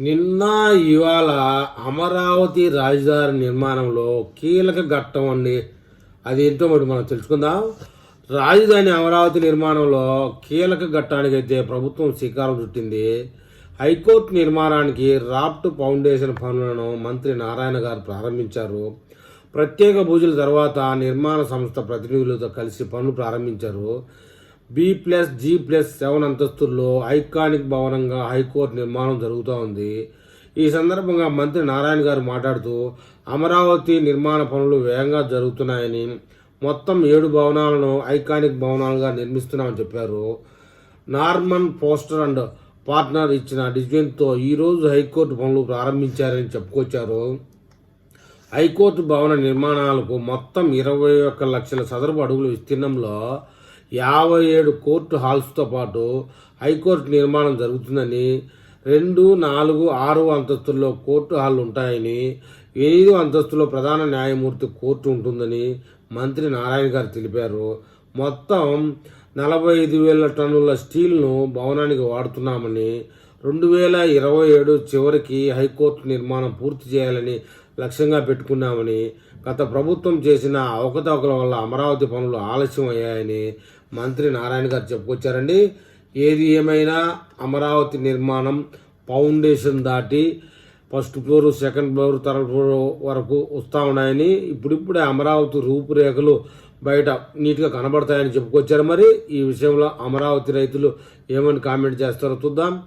నిన్న ఇవాళ అమరావతి రాజధాని నిర్మాణంలో కీలక ఘట్టం అండి. అది ఏంటో మరి మనం తెలుసుకుందాం. రాజధాని అమరావతి నిర్మాణంలో కీలక ఘట్టానికి అయితే ప్రభుత్వం శ్రీకారం చుట్టింది. హైకోర్టు నిర్మాణానికి రాప్ట్ ఫౌండేషన్ పనులను మంత్రి నారాయణ గారు ప్రారంభించారు. ప్రత్యేక పూజల తర్వాత నిర్మాణ సంస్థ ప్రతినిధులతో కలిసి పనులు ప్రారంభించారు. B plus G plus seven అంతస్తుల్లో iconic భవనంగా హైకోర్టు నిర్మాణం జరుగుతూ ఉంది. ఈ సందర్భంగా మంత్రి నారాయణ గారు మాట్లాడుతూ అమరావతి నిర్మాణ పనులు వేగంగా జరుగుతున్నాయని మొత్తం ఏడు భవనాలను ఐకానిక్ భవనాలుగా నిర్మిస్తున్నామని చెప్పారు. నార్మన్ పోస్టర్ అండ్ పార్ట్నర్ ఇచ్చిన డిజైన్తో ఈరోజు హైకోర్టు పనులు ప్రారంభించారని చెప్పుకొచ్చారు. హైకోర్టు భవన నిర్మాణాలకు మొత్తం ఇరవై ఒక్క లక్షల చదరపు అడుగుల విస్తీర్ణంలో యాభై ఏడు కోర్టు హాల్స్తో పాటు హైకోర్టు నిర్మాణం జరుగుతుందని రెండు నాలుగు ఆరు అంతస్తుల్లో కోర్టు హాల్ ఉంటాయని ఎనిమిది అంతస్తులో ప్రధాన న్యాయమూర్తి కోర్టు ఉంటుందని మంత్రి నారాయణ గారు తెలిపారు. మొత్తం నలభై ఐదు వేల టన్నుల స్టీల్ను భవనానికి వాడుతున్నామని రెండు వేల ఇరవై ఏడు చివరికి హైకోర్టు నిర్మాణం పూర్తి చేయాలని లక్ష్యంగా పెట్టుకున్నామని గత ప్రభుత్వం చేసిన అవకతవకల వల్ల అమరావతి పనులు ఆలస్యం అయ్యాయని మంత్రి నారాయణ గారు చెప్పుకొచ్చారండి. ఏది ఏమైనా అమరావతి నిర్మాణం ఫౌండేషన్ దాటి first floor second floor third floor వరకు వస్తూ ఉన్నాయని ఇప్పుడిప్పుడే అమరావతి రూపురేఖలు బయట నీట్గా కనబడతాయని చెప్పుకొచ్చారు. మరి ఈ విషయంలో అమరావతి రైతులు ఏమని కామెంట్ చేస్తారో చూద్దాం.